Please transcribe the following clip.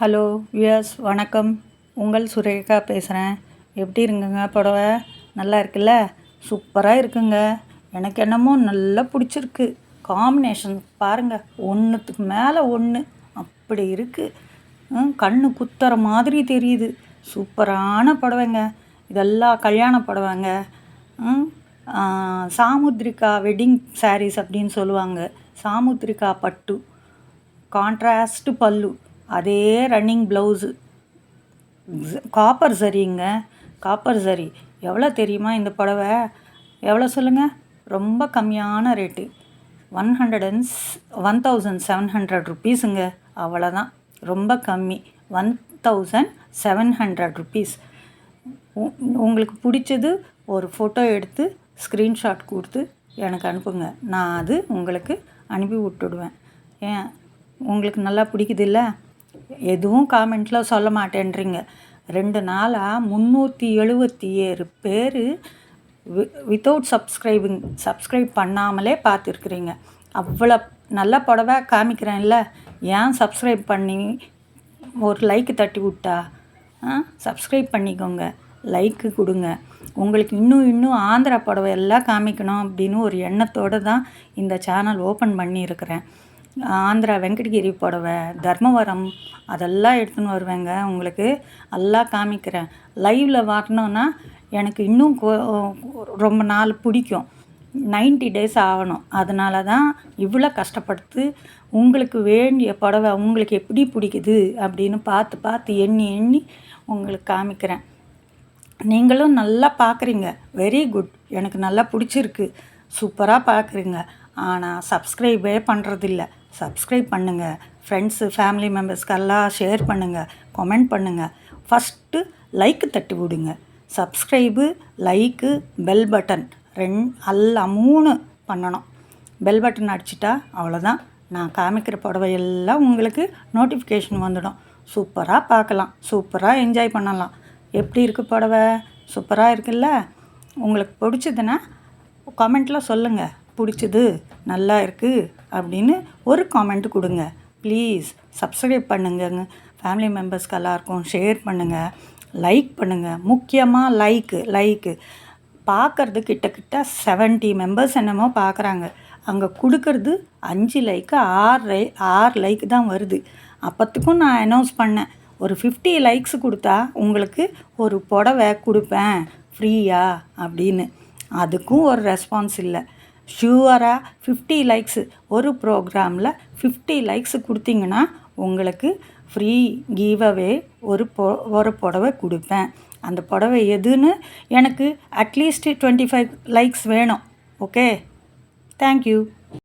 Hello wears வணக்கம். உங்கள் சுரேகா பேசுகிறேன் எப்படி இருக்குங்க புடவை? நல்லா இருக்குல்ல? சூப்பராக இருக்குங்க. எனக்கு என்னமோ நல்லா பிடிச்சிருக்கு. காம்பினேஷன் பாருங்கள் ஒன்றுத்துக்கு மேலே ஒன்று அப்படி இருக்குது கண்ணு குத்துற மாதிரி தெரியுது. சூப்பரான புடவைங்க. இதெல்லாம் கல்யாண புடவைங்க. ம், சாமுத்ரிகா வெட்டிங் சாரீஸ் அப்படின்னு சொல்லுவாங்க. சாமுத்ரிகா பட்டு. கான்ட்ராஸ்ட் பல்லு. அதே ரன்னிங் ப்ளவுஸு காப்பர் சரிங்க காப்பர் சரி எவ்வளோ தெரியுமா இந்த புடவை? எவ்வளோ சொல்லுங்கள் ரொம்ப கம்மியான rate one hundred and one thousand seven hundred ருபீஸுங்க அவ்வளோதான். ரொம்ப கம்மி. One thousand seven hundred rupees உ- உங்களுக்கு பிடிச்சது ஒரு ஃபோட்டோ எடுத்து ஸ்க்ரீன்ஷாட் கொடுத்து எனக்கு அனுப்புங்க. நான் அது உங்களுக்கு அனுப்பி விட்டுடுவேன். ஏன்? உங்களுக்கு நல்லா பிடிக்குதில்ல? எதுவும் காமெண்ட்டில் சொல்ல மாட்டேன்றீங்க. ரெண்டு நாளாக முந்நூற்றி எழுபத்தி ஏழு பேர் வித்தவுட் சப்ஸ்கிரைபிங் சப்ஸ்கிரைப் பண்ணாமலே பார்த்துருக்குறீங்க. அவ்வளோ நல்ல புடவை காமிக்கிறேன்ல. ஏன் சப்ஸ்கிரைப் பண்ணி ஒரு லைக்கு தட்டி விட்டா? சப்ஸ்கிரைப் பண்ணிக்கோங்க. லைக்கு கொடுங்க. உங்களுக்கு இன்னும் இன்னும் ஆந்திரா புடவை எல்லாம் காமிக்கணும் அப்படின்னு ஒரு எண்ணத்தோடு தான் இந்த சேனல் ஓப்பன் பண்ணியிருக்கிறேன். ஆந்திரா வெங்கடகிரி புடவை தர்மவரம் அதெல்லாம் எடுத்துன்னு வருவேங்க. உங்களுக்கு எல்லாம் காமிக்கிறேன். லைவில் வரணுன்னா எனக்கு இன்னும் ரொம்ப நாள் பிடிக்கும். 90 டேஸ் ஆகணும். அதனால தான் இவ்வளோ கஷ்டப்படுத்து உங்களுக்கு வேண்டிய புடவை உங்களுக்கு எப்படி பிடிக்குது அப்படின்னு பார்த்து பார்த்து எண்ணி எண்ணி உங்களுக்கு காமிக்கிறேன். நீங்களும் நல்லா பார்க்குறீங்க. வெரி குட் எனக்கு நல்லா பிடிச்சிருக்கு. சூப்பராக பார்க்குறீங்க. ஆனால் சப்ஸ்கிரைபே பண்ணுறதில்ல சப்ஸ்கிரைப் பண்ணுங்கள் ஃப்ரெண்ட்ஸு ஃபேமிலி மெம்பர்ஸ்க்கெல்லாம் ஷேர் பண்ணுங்கள் கமெண்ட் பண்ணுங்கள் ஃபஸ்ட்டு லைக்கு தட்டி விடுங்க. சப்ஸ்கிரைபு லைக்கு பெல் பட்டன் ரெண் எல்லாம் மூணு பண்ணணும். பெல் பட்டன் அடிச்சிட்டா அவ்வளோதான் நான் காமிக்கிற புடவையெல்லாம் உங்களுக்கு நோட்டிஃபிகேஷன் வந்துடும். சூப்பராக பார்க்கலாம். சூப்பராக என்ஜாய் பண்ணலாம். எப்படி இருக்குது புடவை? சூப்பராக இருக்குல்ல? உங்களுக்கு பிடிச்சதுன்னா கமெண்ட்டில் சொல்லுங்கள் பிடிச்சது நல்லா இருக்குது அப்படின்னு ஒரு காமெண்ட் கொடுங்க. Please subscribe பண்ணுங்கங்க. ஃபேமிலி மெம்பர்ஸ்க்கு எல்லாருக்கும் ஷேர் பண்ணுங்கள் லைக் பண்ணுங்கள் முக்கியமாக லைக்கு லைக்கு பார்க்கறது கிட்ட கிட்ட செவன்ட்டி மெம்பர்ஸ் என்னமோ பார்க்குறாங்க. அங்கே கொடுக்கறது அஞ்சு லைக்கு ஆறு லை ஆறு லைக் தான் வருது. அப்போத்துக்கும் நான் அனௌன்ஸ் பண்ணேன். ஒரு ஃபிஃப்டி லைக்ஸ் கொடுத்தா உங்களுக்கு ஒரு புடவை கொடுப்பேன். ஃப்ரீயா அப்படின்னு. அதுக்கும் ஒரு ரெஸ்பான்ஸ் இல்லை. ஷுவராக ஃபிஃப்டி லைக்ஸு ஒரு ப்ரோக்ராமில் ஃபிஃப்டி லைக்ஸ் கொடுத்தீங்கன்னா உங்களுக்கு ஃப்ரீ கீவவே ஒரு பொ ஒரு புடவை கொடுப்பேன். அந்த புடவை எதுன்னு எனக்கு at least twenty five likes வேணும். Okay thank you